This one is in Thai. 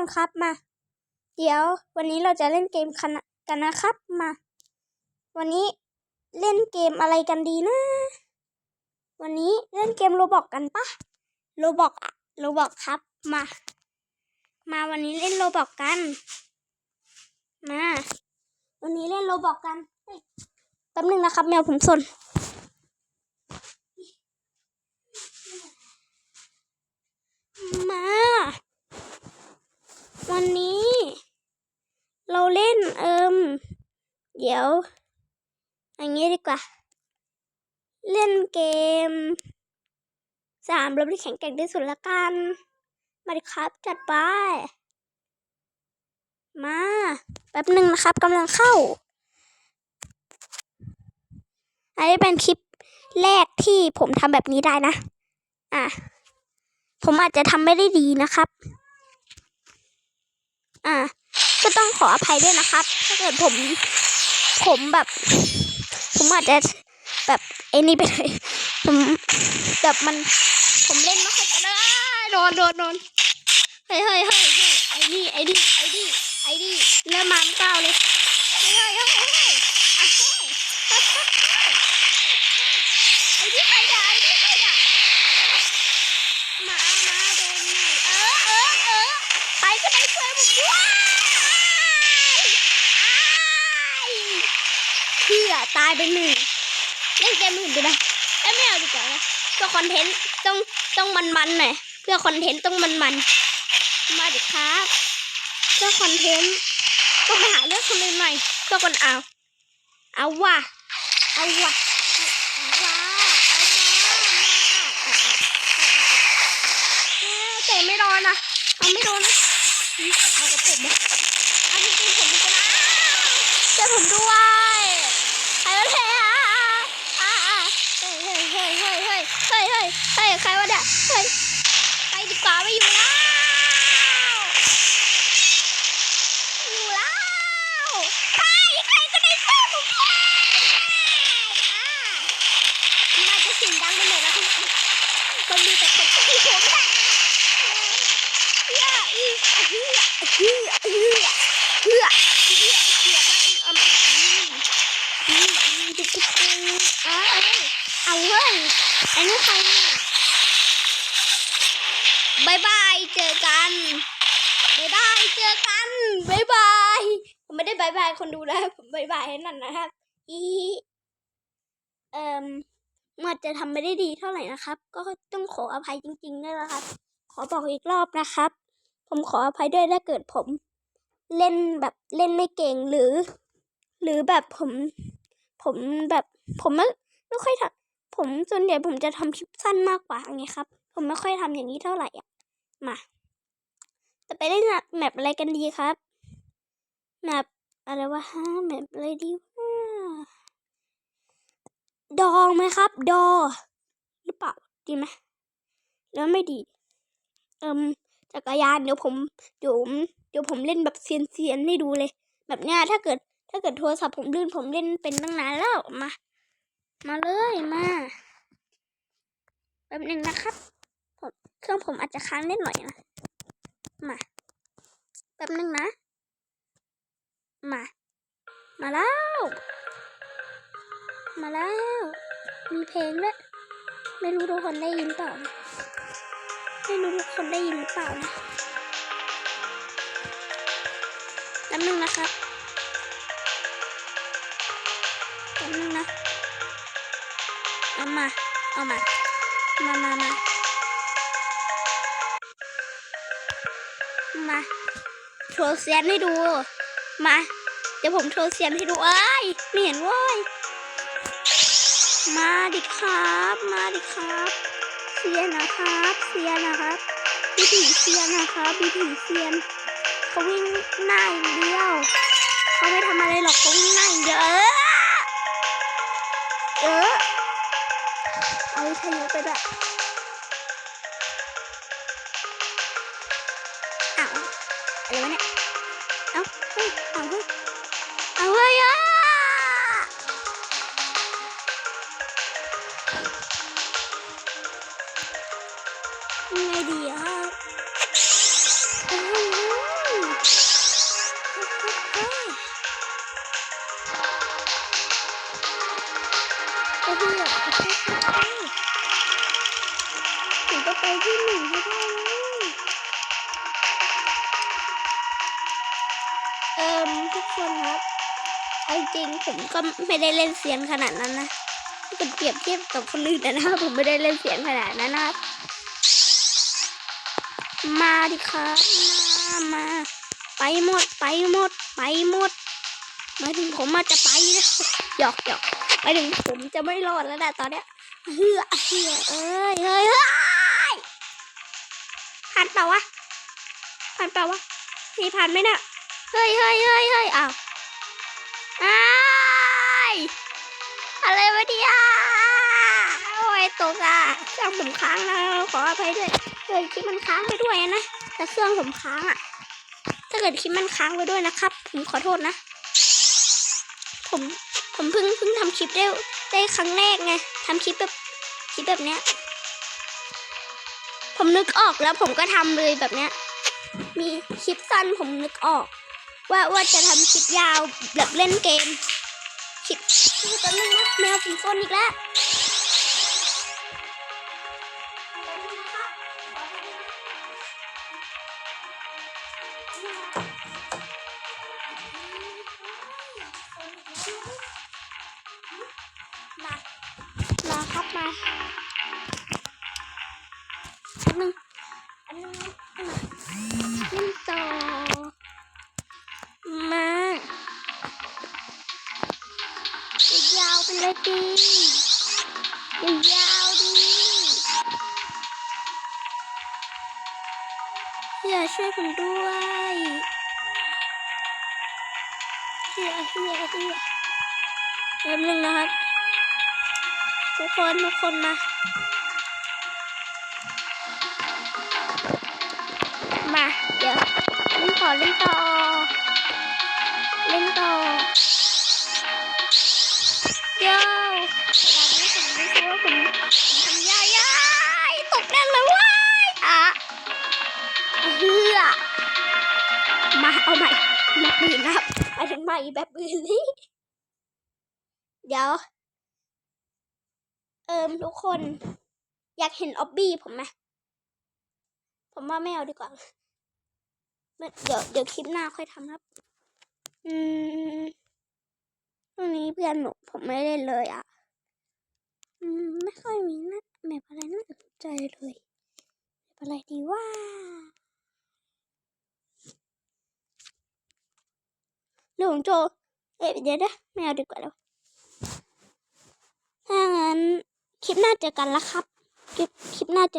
คนครับมา เดี๋ยววันนี้เราจะเล่นเกมคณะกันนะครับมา วันนี้เล่นเกมอะไรกันดีนะ วันนี้เล่นเกมโรบอกกันปะโรบอกอะโรบอกครับมา มาวันนี้เล่นโรบอกกัน มา วันนี้เล่นโรบอกกันแป๊บนึงนะครับ แมวผมสนมา วันนี้ เราเล่นเอิมเดี๋ยว อย่างงี้ดีกว่า เล่นเกมสามเราไปแข่งแกร่งที่สุดละกัน มาดิครับ จัดไป มาแป๊บหนึ่งนะครับกำลังเข้า อันนี้เป็นคลิปแรกที่ผมทำแบบนี้ได้นะ อะ ผมอาจจะทำไม่ได้ดีนะครับ อ่า ก็ต้องขออภัยด้วยนะครับ ถ้าเกิดผม ผมแบบ ผมอาจจะแบบไอ้นี่ไปเลยผมแบบมัน ผมเล่นไม่ค่อยจะได้โดนโดนโดนเฮ้ยเฮ้ยเฮ้ยเฮ้ยไอ้นี่ไอ้นี่ไอ้นี่ไอ้นี่เริ่มมาไม่ก้าเลยเฮ้ยเฮ้ยเฮ้ยเฮ้ยอะเฮ้ยเฮ้ยเฮ้ยเฮ้ยไอ้นี่ใครด่าไอ้นี่ใครด่ามามาโดนหน่อยเออเออเออใครก็ได้ช่วยผมด้วยอ้ายเพื่อตายไปหนึ่งเล่นเกมอื่นดีไหมเอ้ไม่เอาดีกว่านะเพื่อคอนเทนต์ต้องต้องมันๆหน่อยเพื่อคอนเทนต์ต้องมันๆมาดิครับเพื่อคอนเทนต์ต้องไปหาเรื่องคนอื่นหน่อยเพื่อคนเอาเอาว่ะเอาว่ะเอาว่ะเอาเตะไม่โดนนะเอาไม่โดนนะเอากระปุกมาเอาจริงๆผมจะนะช่วยผมด้วย เคยไปดีกว่าไม่อยู่แล้วอยู่แล้วตายใครก็ได้ฆ่าผมแน่น่าจะเสียงดังไปหน่อยนะคุณมันมีแต่คนที่ผมแหละเฮียอีเฮียเฮียเฮียเฮียเฮียเฮียมาอีกอันนี้นี่นี่ดูกูอ้าวเอาเว้ยอันนี้ใครเนี่ย อกันบายบายผมไม่ได้บายบายคนดูนะผมบายบายให้นั่นนะครับอีเอ่มมันจะทำไม่ได้ดีเท่าไหร่นะครับ ก็ต้องขออภัยจริงๆด้วยนะครับ ขอบอกอีกรอบนะครับ ผมขออภัยด้วยถ้าเกิดผม เล่นแบบเล่นไม่เก่งหรือ หรือแบบผม ผมแบบผมไม่ไม่ค่อยทำผมส่วนใหญ่ผมจะทำคลิปสั้นมากกว่าไงครับ ผมไม่ค่อยทำอย่างนี้เท่าไหร่อะมา จะไปเล่นแมปอะไรกันดีครับ แมปอะไรวะฮะแมปอะไรดีวะดองไหมครับ ดอ หรือเปล่าดีไหมแล้วไม่ดี เอิมจักรยานเดี๋ยวผมเดี๋ยวผมเดี๋ยวผมเล่นแบบเซียนๆให้ดูเลย แบบเนี้ยถ้าเกิด ถ้าเกิดโทรศัพท์ผมลื่นผมเล่นเป็นตั้งนานแล้วมา มาเลยมาแป๊บนึงนะครับผมเครื่องผมอาจจะค้างนิดหน่อยนะ มาแป๊บนึงนะ มา มาแล้ว มาแล้ว มีเพลงด้วย ไม่รู้ทุกคนได้ยินเปล่าไม่รู้ทุกคนได้ยินหรือเปล่านะแป๊บนึงนะครับแป๊บนึงนะ เอามา เอามา มามามามา โชว์เซียนให้ดู มา เดี๋ยวผมโชว์เซียนให้ดูเอ้ยไม่เห็นเว้ยมาดิครับ มาดิครับเซียนนะครับเซียนนะครับวิถีเซียนนะครับวิถีเซียนเขาวิ่งหน้าอย่างเดียวเขาไม่ทำอะไรหรอกเขาวิ่งหน้าอย่างเดียวเออเออเอาวิทยุไปด้วย ดีอะโอ้โหไปที่ไหนถึงก็ไปที่หนึ่งให้ได้เลยเอิ่มทุกคนครับเอาจริงผมก็ไม่ได้เล่นเสียงขนาดนั้นนะเป็นเปรียบเทียบกับคนอื่นนะนะผมไม่ได้เล่นเสียงขนาดนั้นนะ มาดิครับมามา ไปหมดไปหมดไปหมดหมายถึงผมอาจจะไปนะหยอกหยอกหมายถึงผมจะไม่รอดแล้วนะตอนเนี้ยเฮือเฮือเอ้ยเฮ้ยเฮ้ยผ่านเปล่าวะผ่านเปล่าวะนี่ผ่านไหมน่ะเฮ้ยเฮ้ยเฮ้ยเฮ้ยอ้าวอ้ายอะไรวะเนี่อ้ย ตกอะเครื่องผมค้างนะขออภัยด้วยเกิดคลิปมันค้างไปด้วยนะแต่เครื่องผมค้างอะ ถ้าเกิดคลิปมันค้างไปด้วยนะครับ ผมขอโทษนะ ผมผมเพิ่งเพิ่งทำคลิปได้ได้ครั้งแรกไงทำคลิปแบบคลิปแบบเนี้ย ผมนึกออกแล้วผมก็ทำเลยแบบเนี้ย มีคลิปสั้นผมนึกออก ว่าว่าจะทำคลิปยาวแบบเล่นเกมคลิปตอนนึงนะแมวผมซนอีกแล้วาวๆไปเลยดียาวดีอย่าช่วยผมด้วยเฮียเฮียเฮียแป๊บนึงนะครับ ทุกคนทุกคนมามาเดี๋ยวเล่นต่อเล่นต่อเล่นต่อ ผมผมยายายตกแน่เลยว้ายอะเฮือมาเอาใหม่แบบอื่นนะครับไปถึงใหม่แบบอื่นนี่เดี๋ยว เอิมทุกคน อยากเห็นออบบี้ผมไหมผมว่าไม่เอาดีกว่า เดี๋ยวเดี๋ยวคลิปหน้าค่อยทำครับ อืมช่วงนี้เพื่อนหนูผมไม่เล่นเลยอะ ไม่ค่อยมีนะแมปอะไรน่าสนใจเลยแมปอะไรดีว่าเรื่องของโจ เอ๊ะเดี๋ยวนะไม่เอาดีกว่าแล้วถ้างั้นคลิปหน้าเจอกันแล้วครับ คลิปคลิปหน้าเจอกัน